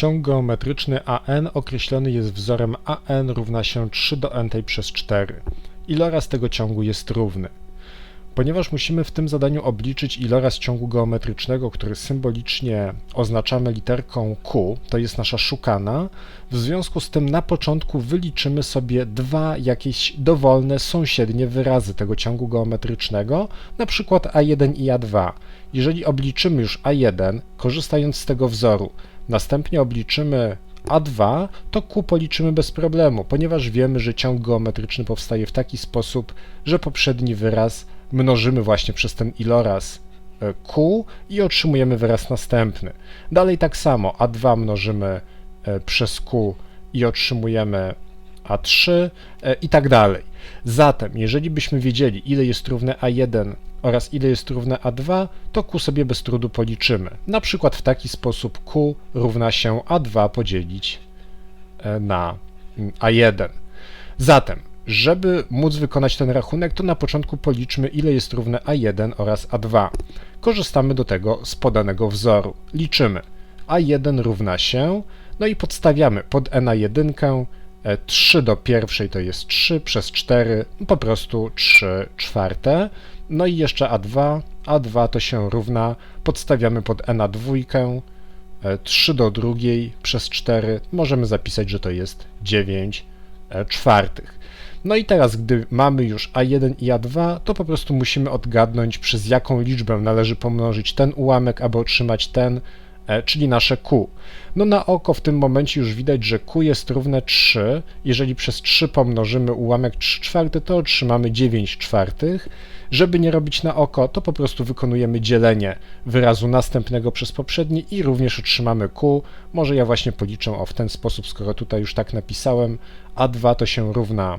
Ciąg geometryczny AN określony jest wzorem AN równa się 3 do n przez 4. Iloraz tego ciągu jest równy. Ponieważ musimy w tym zadaniu obliczyć iloraz ciągu geometrycznego, który symbolicznie oznaczamy literką Q, to jest nasza szukana, w związku z tym na początku wyliczymy sobie dwa jakieś dowolne sąsiednie wyrazy tego ciągu geometrycznego, na przykład A1 i A2. Jeżeli obliczymy już A1, korzystając z tego wzoru, następnie obliczymy A2, to Q policzymy bez problemu, ponieważ wiemy, że ciąg geometryczny powstaje w taki sposób, że poprzedni wyraz mnożymy właśnie przez ten iloraz e, Q i otrzymujemy wyraz następny. Dalej tak samo A2 mnożymy e, przez Q i otrzymujemy A3 e, i tak dalej. Zatem, jeżeli byśmy wiedzieli, ile jest równe A1 oraz ile jest równe A2, to Q sobie bez trudu policzymy. Na przykład w taki sposób Q równa się A2 podzielić na mm, A1. Zatem, żeby móc wykonać ten rachunek, to na początku policzmy, ile jest równe A1 oraz A2. Korzystamy do tego z podanego wzoru. Liczymy. A1 równa się, no i podstawiamy pod n na 1, 3 do pierwszej to jest 3 przez 4, po prostu 3 czwarte. No i jeszcze A2, A2 to się równa, podstawiamy pod n na 2, 3 do drugiej przez 4, możemy zapisać, że to jest 9 czwartych. No i teraz, gdy mamy już A1 i A2, to po prostu musimy odgadnąć, przez jaką liczbę należy pomnożyć ten ułamek, aby otrzymać ten, e, czyli nasze Q. No na oko w tym momencie już widać, że Q jest równe 3. Jeżeli przez 3 pomnożymy ułamek 3 czwarte, to otrzymamy 9 czwartych. Żeby nie robić na oko, to po prostu wykonujemy dzielenie wyrazu następnego przez poprzedni i również otrzymamy Q. Może ja właśnie policzę o w ten sposób, skoro tutaj już tak napisałem. A2 to się równa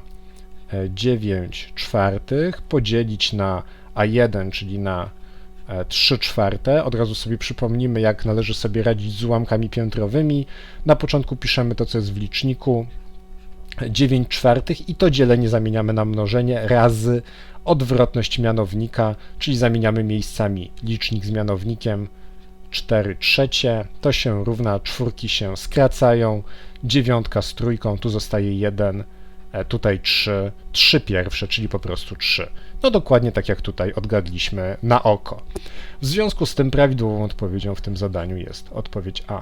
9 czwartych podzielić na A1, czyli na 3 e, czwarte. Od razu sobie przypomnimy, jak należy sobie radzić z ułamkami piętrowymi. Na początku piszemy to, co jest w liczniku, 9 czwartych i to dzielenie zamieniamy na mnożenie razy odwrotność mianownika, czyli zamieniamy miejscami licznik z mianownikiem. 4 trzecie, to się równa, czwórki się skracają, dziewiątka z trójką, tu zostaje 1, E, tutaj 3, 3 pierwsze, czyli po prostu 3. No dokładnie tak jak tutaj odgadliśmy na oko. W związku z tym prawidłową odpowiedzią w tym zadaniu jest odpowiedź A.